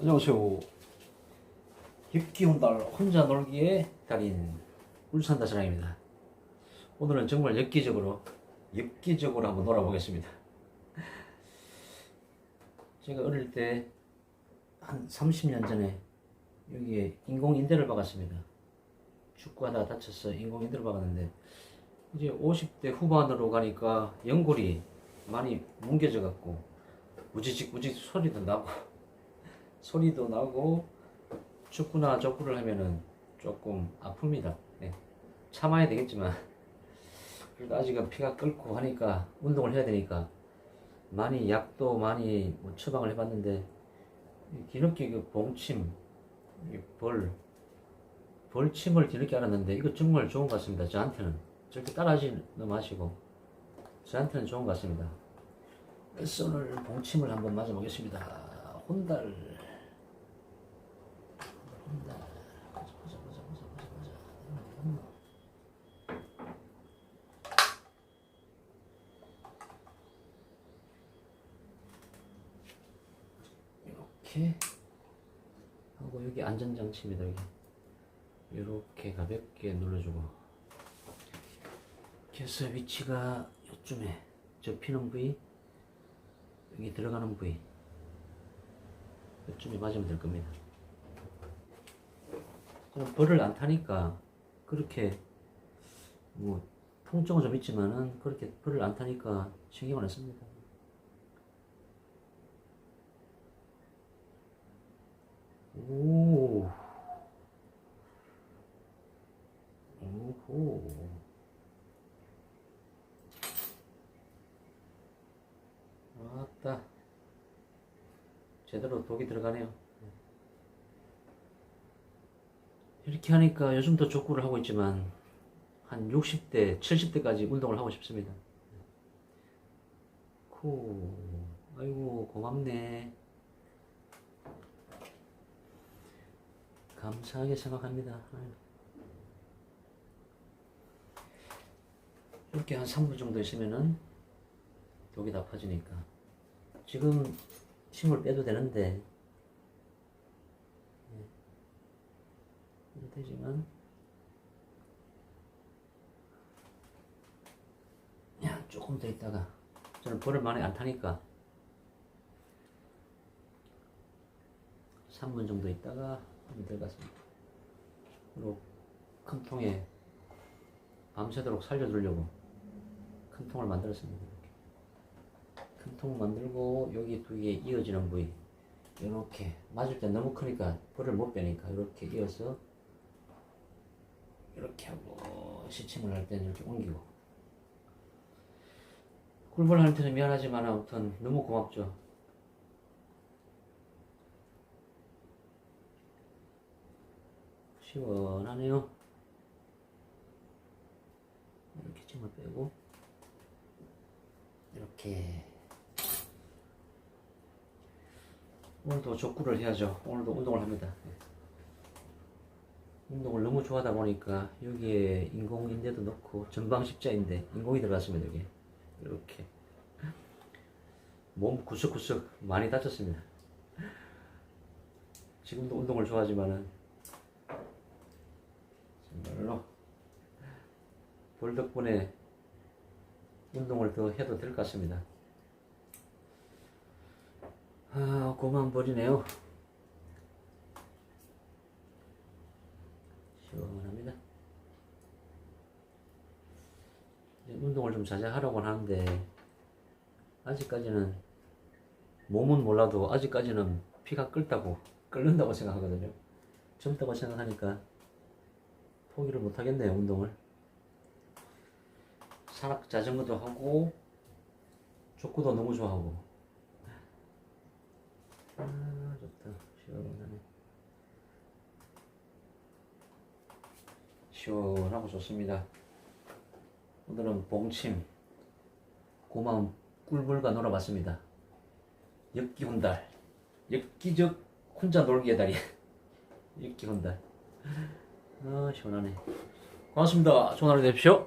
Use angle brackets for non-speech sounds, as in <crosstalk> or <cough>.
안녕하세요. 엽기 온달 혼자 놀기의 달인 울산 다시랑입니다. 오늘은 정말 엽기적으로 엽기적으로 한번 놀아보겠습니다. 제가 어릴 때 한 30년 전에 여기에 인공인대를 박았습니다. 축구하다가 다쳐서 인공인대를 박았는데 이제 50대 후반으로 가니까 연골이 많이 뭉개져 갖고 우지직 우지직 소리도 나고 소리도 나고 축구나 족구를 하면은 조금 아픕니다. 네. 참아야 되겠지만 <laughs> 그래도 아직은 피가 끓고 하니까 운동을 해야 되니까 많이 약도 많이 뭐 처방을 해봤는데 이 뒤늦게 그 봉침, 이 벌, 벌침을 뒤늦게 알았는데 이거 정말 좋은 것 같습니다. 저한테는 절대 따라하지 마시고 저한테는 좋은 것 같습니다. 그래서 오늘 봉침을 한번 맞아 보겠습니다. 혼달. 혼달. 보자, 보자, 보자, 보자, 보자, 보자. 음. 이렇게 하고 여기 안전장치입니다. 여기 이렇게 가볍게 눌러주고 그래서 위치가 요쯤에 접히는 부위 여기 들어가는 부위 이쯤에 맞으면 될 겁니다. 벌을 안 타니까 그렇게 뭐 통증은 좀 있지만은 그렇게 벌을 안 타니까 신경을 안 씁니다. 오. 오호. 아따. 제대로 독이 들어가네요. 이렇게 하니까 요즘도 족구를 하고 있지만 한 60대, 70대까지 운동을 하고 싶습니다. 코, 아이고 고맙네. 감사하게 생각합니다. 이렇게 한 3분 정도 있으면은 독이 다 퍼지니까 지금 침을 빼도 되는데 되지만 그냥 조금 더 있다가 저는 벌을 많이 안 타니까 3분 정도 있다가 한번 들어갔습니다. 그리고 큰 통에 밤새도록 살려두려고 큰 통을 만들었습니다. 큰 통 만들고 여기 두 개 이어지는 부위 이렇게 맞을 때 너무 크니까 볼을 못 빼니까 이렇게 이어서 이렇게 하고 시침을 할 때는 이렇게 옮기고 꿀벌한테는 미안하지만 아무튼 너무 고맙죠. 시원하네요. 이렇게 침을 빼고 이렇게 오늘도 족구를 해야죠. 오늘도 운동을 합니다. 네. 운동을 너무 좋아하다 보니까 여기에 인공인대도 넣고 전방 십자인데 인공이 들어갔습니다. 여기 이렇게 몸 구석구석 많이 다쳤습니다. 지금도 운동을 좋아하지만은 정말로 볼 덕분에 운동을 더 해도 될 것 같습니다. 아, 고만 버리네요. 시원합니다. 이제 운동을 좀 자제 하려고 하는데, 아직까지는, 몸은 몰라도 아직까지는 피가 끓다고, 끓는다고 생각하거든요. 젊다고 생각하니까 포기를 못 하겠네요, 운동을. 산악 자전거도 하고, 족구도 너무 좋아하고, 아 좋다 시원하네 시원하고 좋습니다 오늘은 봉침 고마운 꿀벌과 놀아봤습니다. 엽기 혼달 엽기적 혼자 놀기의 달이. <laughs> 엽기 혼달. 아 시원하네. 고맙습니다. 좋은 하루 되십시오